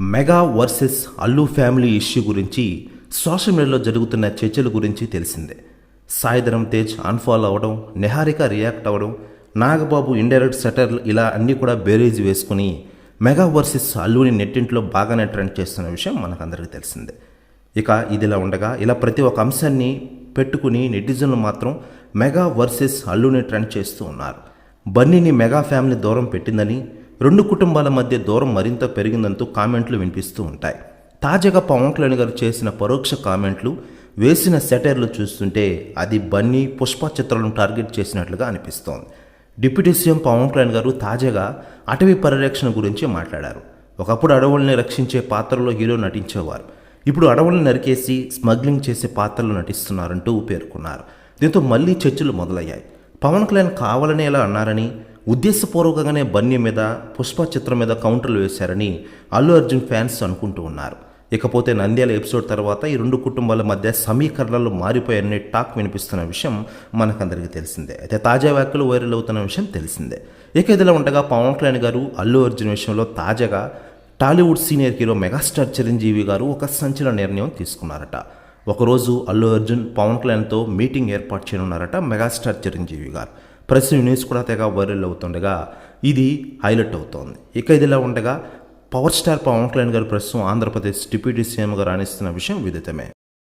Mega versus Allu family issue గురించి social మీడియాలో జరుగుతున్న చర్చల గురించి తెలిసిందే. సాయిధరం తేజ్ అన్ఫాలో అవ్వడం నిహారిక రియాక్ట్ అవ్వడం నాగబాబు ఇండైరెక్ట్ సెటర్లు ఇలా అన్నీ కూడా బేరీజ్ వేసుకుని మెగా వర్సెస్ అల్లుని నెట్టింట్లో బాగానే ట్రెండ్ చేస్తున్న విషయం మనకందరికీ తెలిసిందే. ఇక ఇదిలా ఉండగా ఇలా ప్రతి ఒక్క అంశాన్ని పెట్టుకుని నెటిజన్లు మాత్రం మెగా వర్సెస్ అల్లుని ట్రెండ్ చేస్తూ ఉన్నారు. బన్నీని మెగా ఫ్యామిలీ దూరం పెట్టిందని రెండు కుటుంబాల మధ్య దూరం మరింత పెరిగిందంటూ కామెంట్లు వినిపిస్తూ ఉంటాయి. తాజాగా పవన్ కళ్యాణ్ గారు చేసిన పరోక్ష కామెంట్లు వేసిన సెటైర్లు చూస్తుంటే అది బన్నీ పుష్ప చిత్రాలను టార్గెట్ చేసినట్లుగా అనిపిస్తోంది. డిప్యూటీ సీఎం పవన్ కళ్యాణ్ గారు తాజాగా అటవీ పరిరక్షణ గురించి మాట్లాడారు. ఒకప్పుడు అడవుల్ని రక్షించే పాత్రలో హీరో నటించేవారు. ఇప్పుడు అడవులను నరికేసి స్మగ్లింగ్ చేసే పాత్రలు నటిస్తున్నారంటూ పేర్కొన్నారు. దీంతో మళ్ళీ చర్చలు మొదలయ్యాయి. పవన్ కళ్యాణ్ కావాలనే ఎలా అన్నారని ఉద్దేశపూర్వకంగానే బన్నీ మీద పుష్ప చిత్రం మీద కౌంటర్లు వేశారని అల్లు అర్జున్ ఫ్యాన్స్ అనుకుంటూ ఉన్నారు. ఇకపోతే నంద్యాల ఎపిసోడ్ తర్వాత ఈ రెండు కుటుంబాల మధ్య సమీకరణలు మారిపోయాయనే టాక్ వినిపిస్తున్న విషయం మనకందరికీ తెలిసిందే. అయితే తాజా వ్యాఖ్యలు వైరల్ అవుతున్న విషయం తెలిసిందే. ఇక ఇదిలా ఉండగా పవన్ కళ్యాణ్ గారు అల్లు అర్జున్ విషయంలో తాజాగా Tollywood senior hero megastar Chiranjeevi garu ఒక సంచలన నిర్ణయం తీసుకున్నారట. ఒకరోజు అల్లు అర్జున్ పవన్ కళ్యాణ్తో మీటింగ్ ఏర్పాటు చేయనున్నారట మెగాస్టార్ చిరంజీవి గారు. ప్రెస్ న్యూస్ కూడా తెగ వైరల్ అవుతుండగా ఇది హైలైట్ అవుతోంది. ఇక ఇదిలా ఉండగా పవర్ స్టార్ పవన్ కళ్యాణ్ గారు ప్రస్తుతం ఆంధ్రప్రదేశ్ డిప్యూటీ సీఎంగా రాణిస్తున్న విషయం విదితమే.